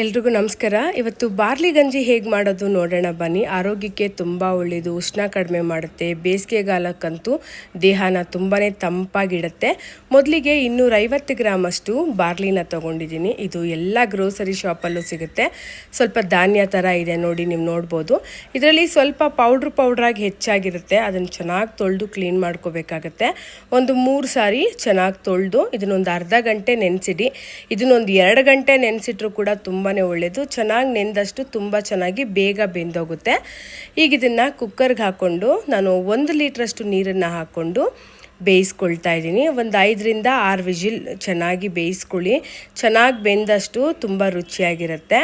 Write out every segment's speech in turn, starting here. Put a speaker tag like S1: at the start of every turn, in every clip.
S1: ಎಲ್ರಿಗೂ ನಮಸ್ಕಾರ. ಇವತ್ತು ಬಾರ್ಲಿ ಗಂಜಿ ಹೇಗೆ ಮಾಡೋದು ನೋಡೋಣ ಬನ್ನಿ. ಆರೋಗ್ಯಕ್ಕೆ ತುಂಬ ಒಳ್ಳೆಯದು ಉಷ್ಣ ಕಡಿಮೆ ಮಾಡುತ್ತೆ, ಬೇಸಿಗೆಗಾಲಕ್ಕಂತೂ ದೇಹನ ತುಂಬಾ ತಂಪಾಗಿಡುತ್ತೆ. ಮೊದಲಿಗೆ ಇನ್ನೂರೈವತ್ತು ಗ್ರಾಮಷ್ಟು ಬಾರ್ಲಿನ ತೊಗೊಂಡಿದ್ದೀನಿ. ಇದು ಎಲ್ಲ ಗ್ರೋಸರಿ ಶಾಪಲ್ಲೂ ಸಿಗುತ್ತೆ. ಸ್ವಲ್ಪ ಧಾನ್ಯ ಥರ ಇದೆ ನೋಡಿ ನೀವು ನೋಡ್ಬೋದು. ಇದರಲ್ಲಿ ಸ್ವಲ್ಪ ಪೌಡ್ರ್ ಪೌಡ್ರಾಗಿ ಹೆಚ್ಚಾಗಿರುತ್ತೆ. ಅದನ್ನು ಚೆನ್ನಾಗಿ ತೊಳೆದು ಕ್ಲೀನ್ ಮಾಡ್ಕೋಬೇಕಾಗತ್ತೆ. ಒಂದು ಮೂರು ಸಾರಿ ಚೆನ್ನಾಗಿ ತೊಳೆದು, ಇದನ್ನೊಂದು ಅರ್ಧ ಗಂಟೆ ನೆನೆಸಿಡಿ. ಇದನ್ನೊಂದು ಎರಡು ಗಂಟೆ ನೆನೆಸಿಟ್ರು ಕೂಡ ತುಂಬಾ ಒಳ್ಳೆಯದು ಚೆನ್ನಾಗಿ ನೆಂದಷ್ಟು ತುಂಬ ಚೆನ್ನಾಗಿ ಬೇಗ ಬೆಂದೋಗುತ್ತೆ. ಈಗ ಇದನ್ನು ಕುಕ್ಕರ್ಗೆ ಹಾಕ್ಕೊಂಡು ನಾನು ಒಂದು ಲೀಟ್ರಷ್ಟು ನೀರನ್ನು ಹಾಕ್ಕೊಂಡು ಬೇಯಿಸ್ಕೊಳ್ತಾ ಇದ್ದೀನಿ. ಒಂದು ಐದರಿಂದ ಆರು ವಿಜಿಲ್ ಚೆನ್ನಾಗಿ ಬೇಯಿಸ್ಕೊಳ್ಳಿ. ಚೆನ್ನಾಗಿ ಬೆಂದಷ್ಟು ತುಂಬ ರುಚಿಯಾಗಿರುತ್ತೆ.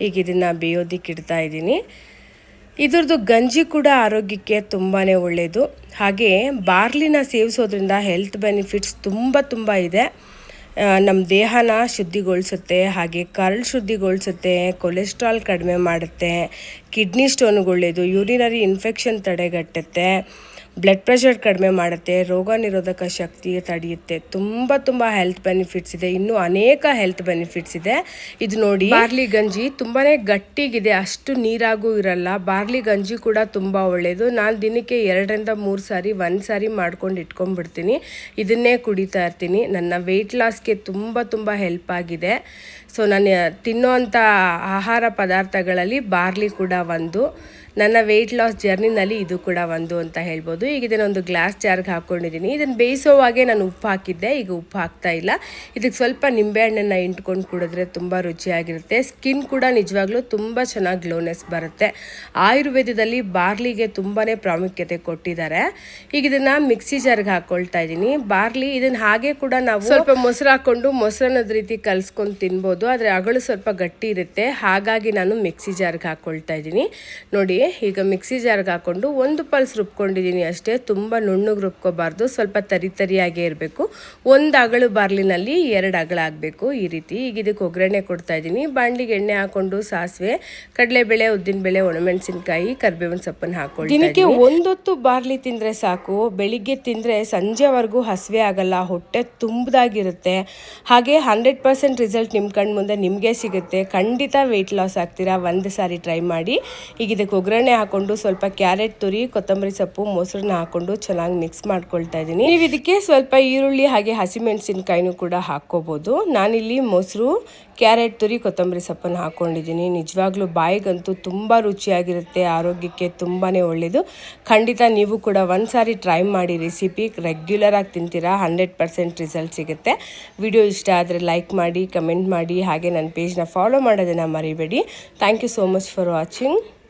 S1: ಈಗ ಇದನ್ನು ಬೇಯೋದಿಕ್ಕೆ ಇಡ್ತಾ ಇದ್ದೀನಿ. ಇದ್ರದ್ದು ಗಂಜಿ ಕೂಡ ಆರೋಗ್ಯಕ್ಕೆ ತುಂಬಾ ಒಳ್ಳೆಯದು ಹಾಗೆ ಬಾರ್ಲಿನ ಸೇವಿಸೋದ್ರಿಂದ ಹೆಲ್ತ್ ಬೆನಿಫಿಟ್ಸ್ ತುಂಬ ತುಂಬ ಇದೆ. ನಮ್ಮ ದೇಹನ ಶುದ್ಧಿಗೊಳಿಸುತ್ತೆ ಹಾಗೆ ಕರಳು ಶುದ್ಧಿಗೊಳಿಸುತ್ತೆ ಕೊಲೆಸ್ಟ್ರಾಲ್ ಕಡಿಮೆ ಮಾಡುತ್ತೆ. ಕಿಡ್ನಿ ಸ್ಟೋನ್ಗೆ ಯೂರಿನರಿ ಇನ್ಫೆಕ್ಷನ್ ತಡೆಗಟ್ಟುತ್ತೆ, ಬ್ಲಡ್ ಪ್ರೆಷರ್ ಕಡಿಮೆ ಮಾಡುತ್ತೆ, ರೋಗ ನಿರೋಧಕ ಶಕ್ತಿ ತಡೆಯುತ್ತೆ. ತುಂಬ ತುಂಬ ಹೆಲ್ತ್ ಬೆನಿಫಿಟ್ಸ್ ಇದೆ. ಇನ್ನೂ ಅನೇಕ ಹೆಲ್ತ್ ಬೆನಿಫಿಟ್ಸ್ ಇದೆ. ಇದು ನೋಡಿ ಬಾರ್ಲಿ ಗಂಜಿ ತುಂಬಾ ಗಟ್ಟಿಗಿದೆ. ಅಷ್ಟು ನೀರಾಗೂ ಇರಲ್ಲ. ಬಾರ್ಲಿ ಗಂಜಿ ಕೂಡ ತುಂಬ ಒಳ್ಳೆಯದು ನಾನು ದಿನಕ್ಕೆ ಎರಡರಿಂದ ಮೂರು ಸಾರಿ, ಒಂದು ಸಾರಿ ಮಾಡ್ಕೊಂಡು ಇಟ್ಕೊಂಡ್ಬಿಡ್ತೀನಿ. ಇದನ್ನೇ ಕುಡಿತಾ ಇರ್ತೀನಿ. ನನ್ನ ವೆಯ್ಟ್ ಲಾಸ್ಗೆ ತುಂಬ ತುಂಬ ಹೆಲ್ಪ್ ಆಗಿದೆ. ಸೊ ನಾನು ತಿನ್ನೋ ಆಹಾರ ಪದಾರ್ಥಗಳಲ್ಲಿ ಬಾರ್ಲಿ ಕೂಡ ಒಂದು ನನ್ನ ವೆಯ್ಟ್ ಲಾಸ್ ಜರ್ನಿನಲ್ಲಿ ಇದು ಕೂಡ ಒಂದು ಅಂತ ಹೇಳ್ಬೋದು. ಈಗ ಇದನ್ನೊಂದು ಗ್ಲಾಸ್ ಜಾರ್ಗೆ ಹಾಕ್ಕೊಂಡಿದ್ದೀನಿ ಇದನ್ನು ಬೇಯಿಸೋವಾಗೆ ನಾನು ಉಪ್ಪು ಹಾಕಿದ್ದೆ, ಈಗ ಉಪ್ಪು ಹಾಕ್ತಾ ಇಲ್ಲ. ಇದಕ್ಕೆ ಸ್ವಲ್ಪ ನಿಂಬೆಹಣ್ಣನ್ನು ಇಂಟ್ಕೊಂಡು ಕುಡಿದ್ರೆ ತುಂಬ ರುಚಿಯಾಗಿರುತ್ತೆ. ಸ್ಕಿನ್ ಕೂಡ ನಿಜವಾಗ್ಲೂ ತುಂಬ ಚೆನ್ನಾಗಿ ಗ್ಲೋನೆಸ್ ಬರುತ್ತೆ. ಆಯುರ್ವೇದದಲ್ಲಿ ಬಾರ್ಲಿಗೆ ತುಂಬಾ ಪ್ರಾಮುಖ್ಯತೆ ಕೊಟ್ಟಿದ್ದಾರೆ. ಈಗ ಇದನ್ನು ಮಿಕ್ಸಿ ಜಾರ್ಗೆ ಹಾಕ್ಕೊಳ್ತಾ ಇದ್ದೀನಿ. ಬಾರ್ಲಿ ಇದನ್ನು ಹಾಗೆ ಕೂಡ ನಾವು ಸ್ವಲ್ಪ ಮೊಸರು ಹಾಕ್ಕೊಂಡು ಮೊಸರನ್ನದ ರೀತಿ ಕಲಿಸ್ಕೊಂಡು ತಿನ್ಬೋದು. ಆದರೆ ಅಗಳು ಸ್ವಲ್ಪ ಗಟ್ಟಿ ಇರುತ್ತೆ. ಹಾಗಾಗಿ ನಾನು ಮಿಕ್ಸಿ ಜಾರ್ಗೆ ಹಾಕ್ಕೊಳ್ತಾ ಇದ್ದೀನಿ. ನೋಡಿ, ಈಗ ಮಿಕ್ಸಿ ಜಾರ್ಗೆ ಹಾಕ್ಕೊಂಡು ಒಂದು ಪಲ್ಸ್ ರುಬ್ಕೊಂಡಿದ್ದೀನಿ ಅಷ್ಟೇ. ತುಂಬ ನುಣ್ಣಗೆ ರುಬ್ಕೋಬಾರ್ದು. ಸ್ವಲ್ಪ ತರಿ ತರಿಯಾಗೇ ಇರಬೇಕು. ಒಂದು ಅಗಳು ಬಾರ್ಲಿನಲ್ಲಿ ಎರಡು ಅಗಳ ಆಗಬೇಕು ಈ ರೀತಿ. ಈಗ ಇದಕ್ಕೆ ಒಗ್ಗರಣೆ ಕೊಡ್ತಾ ಇದ್ದೀನಿ. ಬಾಣಲಿಗೆ ಎಣ್ಣೆ ಹಾಕೊಂಡು ಸಾಸಿವೆ, ಕಡಲೆಬೇಳೆ, ಉದ್ದಿನಬೇಳೆ, ಒಣಮೆಣಸಿನ್ಕಾಯಿ, ಕರ್ಬೇವಿನ ಸೊಪ್ಪನ್ನು ಹಾಕ್ಕೊಳ್ತೀನಿ ದಿನಕ್ಕೆ ಒಂದೊತ್ತು ಬಾರ್ಲಿ ತಿಂದರೆ ಸಾಕು. ಬೆಳಿಗ್ಗೆ ತಿಂದರೆ ಸಂಜೆವರೆಗೂ ಹಸಿವೆ ಆಗಲ್ಲ. ಹೊಟ್ಟೆ ತುಂಬದಾಗಿರುತ್ತೆ. ಹಾಗೆ ಹಂಡ್ರೆಡ್ ಪರ್ಸೆಂಟ್ ರಿಸಲ್ಟ್ ನಿಮ್ಮ ಕಣ್ಣು ಮುಂದೆ ನಿಮಗೆ ಸಿಗುತ್ತೆ. ಖಂಡಿತ ವೆಯ್ಟ್ ಲಾಸ್ ಆಗ್ತೀರಾ? ಒಂದು ಸಾರಿ ಟ್ರೈ ಮಾಡಿ. ಈಗ ಇದಕ್ಕೆ ಒಗ್ಗರಣೆ ಹಾಕೊಂಡು ಸ್ವಲ್ಪ ಕ್ಯಾರೆಟ್ ತುರಿ, ಕೊತ್ತಂಬರಿ ಸೊಪ್ಪು, ಮೊಸರನ್ನ ಹಾಕೊಂಡು ಚೆನ್ನಾಗಿ ಮಿಕ್ಸ್ ಮಾಡ್ಕೊಳ್ತಾ ಇದ್ದೀನಿ. ನೀವು ಇದಕ್ಕೆ ಸ್ವಲ್ಪ ಈರುಳ್ಳಿ ಹಾಗೆ ಹಸಿಮೆಣಸಿನ್ಕಾಯಿನೂ ಕೂಡ ಹಾಕ್ಕೋಬೋದು. ನಾನಿಲ್ಲಿ ಮೊಸರು, ಕ್ಯಾರೆಟ್ ತುರಿ, ಕೊತ್ತಂಬರಿ ಸೊಪ್ಪನ್ನು ಹಾಕ್ಕೊಂಡಿದ್ದೀನಿ ನಿಜವಾಗ್ಲೂ ಬಾಯಿಗಂತೂ ತುಂಬ ರುಚಿಯಾಗಿರುತ್ತೆ, ಆರೋಗ್ಯಕ್ಕೆ ತುಂಬಾ ಒಳ್ಳೆಯದು ಖಂಡಿತ ನೀವು ಕೂಡ ಒಂದು ಸಾರಿ ಟ್ರೈ ಮಾಡಿ ರೆಸಿಪಿ ರೆಗ್ಯುಲರ್ ಆಗಿ ತಿಂತೀರಾ ಹಂಡ್ರೆಡ್ ಪರ್ಸೆಂಟ್ ರಿಸಲ್ಟ್ ಸಿಗುತ್ತೆ. ವಿಡಿಯೋ ಇಷ್ಟ ಆದರೆ ಲೈಕ್ ಮಾಡಿ ಕಮೆಂಟ್ ಮಾಡಿ, ಹಾಗೆ ನನ್ನ ಪೇಜ್ನ ಫಾಲೋ ಮಾಡೋದನ್ನು ಮರಿಬೇಡಿ. Thank you so much for watching watching.